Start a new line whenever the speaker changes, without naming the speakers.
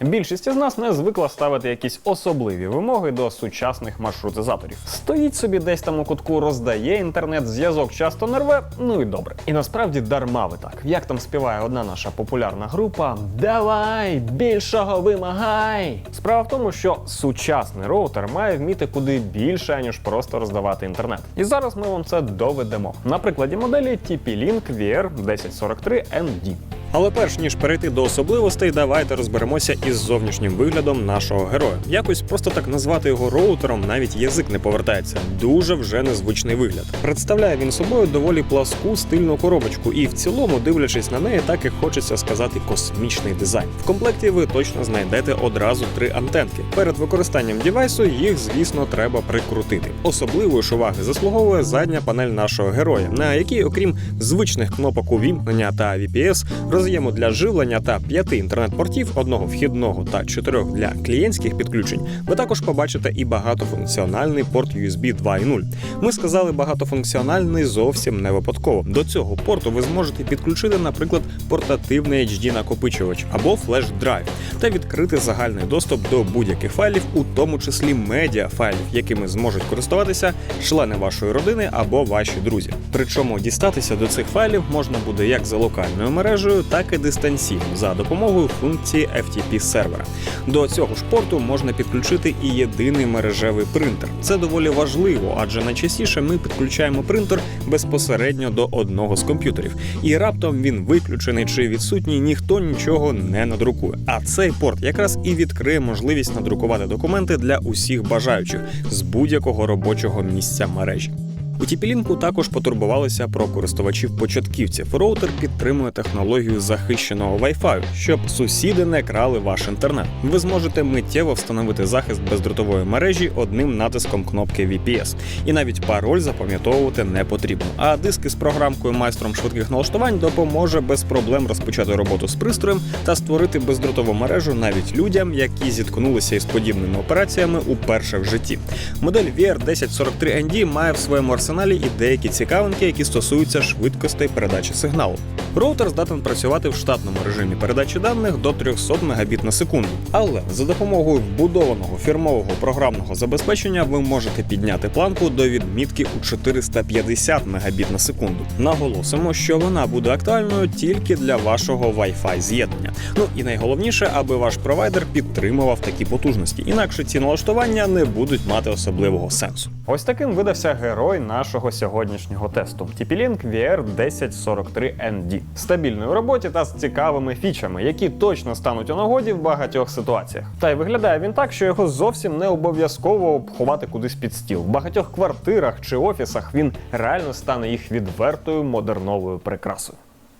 Більшість із нас не звикла ставити якісь особливі вимоги до сучасних маршрутизаторів. Стоїть собі десь там у кутку, роздає інтернет, зв'язок часто не рве, ну і добре. І насправді дарма ви так. Як там співає одна наша популярна група: Давай, більшого вимагай! Справа в тому, що сучасний роутер має вміти куди більше, аніж просто роздавати інтернет. І зараз ми вам це доведемо. На прикладі моделі TP-Link VR1043ND. Але перш ніж перейти до особливостей, давайте розберемося із зовнішнім виглядом нашого героя. Якось просто так назвати його роутером навіть язик не повертається. Дуже вже незвичний вигляд. Представляє він собою доволі пласку стильну коробочку, і в цілому, дивлячись на неї, так і хочеться сказати космічний дизайн. В комплекті ви точно знайдете одразу три антенки. Перед використанням дівайсу їх, звісно, треба прикрутити. Особливої ж уваги заслуговує задня панель нашого героя, на якій, окрім звичних кнопок увімкнення та VPS, роз'єму для живлення та п'яти інтернет-портів, одного вхідного та чотирьох для клієнтських підключень, ви також побачите і багатофункціональний порт USB 2.0. Ми сказали багатофункціональний зовсім не випадково. До цього порту ви зможете підключити, наприклад, портативний HD накопичувач або флеш-драйв та відкрити загальний доступ до будь-яких файлів, у тому числі медіафайлів, якими зможуть користуватися члени вашої родини або ваші друзі. Причому дістатися до цих файлів можна буде як за локальною мережею, так і дистанційно за допомогою функції FTP сервера. До цього ж порту можна підключити і єдиний мережевий принтер. Це доволі важливо, адже найчастіше ми підключаємо принтер безпосередньо до одного з комп'ютерів, і раптом він виключений чи відсутній, ніхто нічого не надрукує. А цей порт якраз і відкриє можливість надрукувати документи для усіх бажаючих з будь-якого робочого місця мережі. У Тіпілінку також потурбувалися про користувачів-початківців. Роутер підтримує технологію захищеного Wi-Fi, щоб сусіди не крали ваш інтернет. Ви зможете миттєво встановити захист бездротової мережі одним натиском кнопки VPS. І навіть пароль запам'ятовувати не потрібно. А диск із програмкою майстром швидких налаштувань допоможе без проблем розпочати роботу з пристроєм та створити бездротову мережу навіть людям, які зіткнулися із подібними операціями уперше в житті. Модель VR1043ND має в своєму арсеналі і деякі цікавинки, які стосуються швидкостей передачі сигналу. Роутер здатен працювати в штатному режимі передачі даних до 300 Мбіт на секунду. Але за допомогою вбудованого фірмового програмного забезпечення ви можете підняти планку до відмітки у 450 Мбіт на секунду. Наголосимо, що вона буде актуальною тільки для вашого Wi-Fi з'єднання. Ну і найголовніше, аби ваш провайдер підтримував такі потужності, інакше ці налаштування не будуть мати особливого сенсу. Ось таким видався герой нашого сьогоднішнього тесту. TP-Link VR1043ND. стабільною роботі та з цікавими фічами, які точно стануть у нагоді в багатьох ситуаціях. Та й виглядає він так, що його зовсім не обов'язково ховати кудись під стіл. В багатьох квартирах чи офісах він реально стане їх відвертою модерновою прикрасою.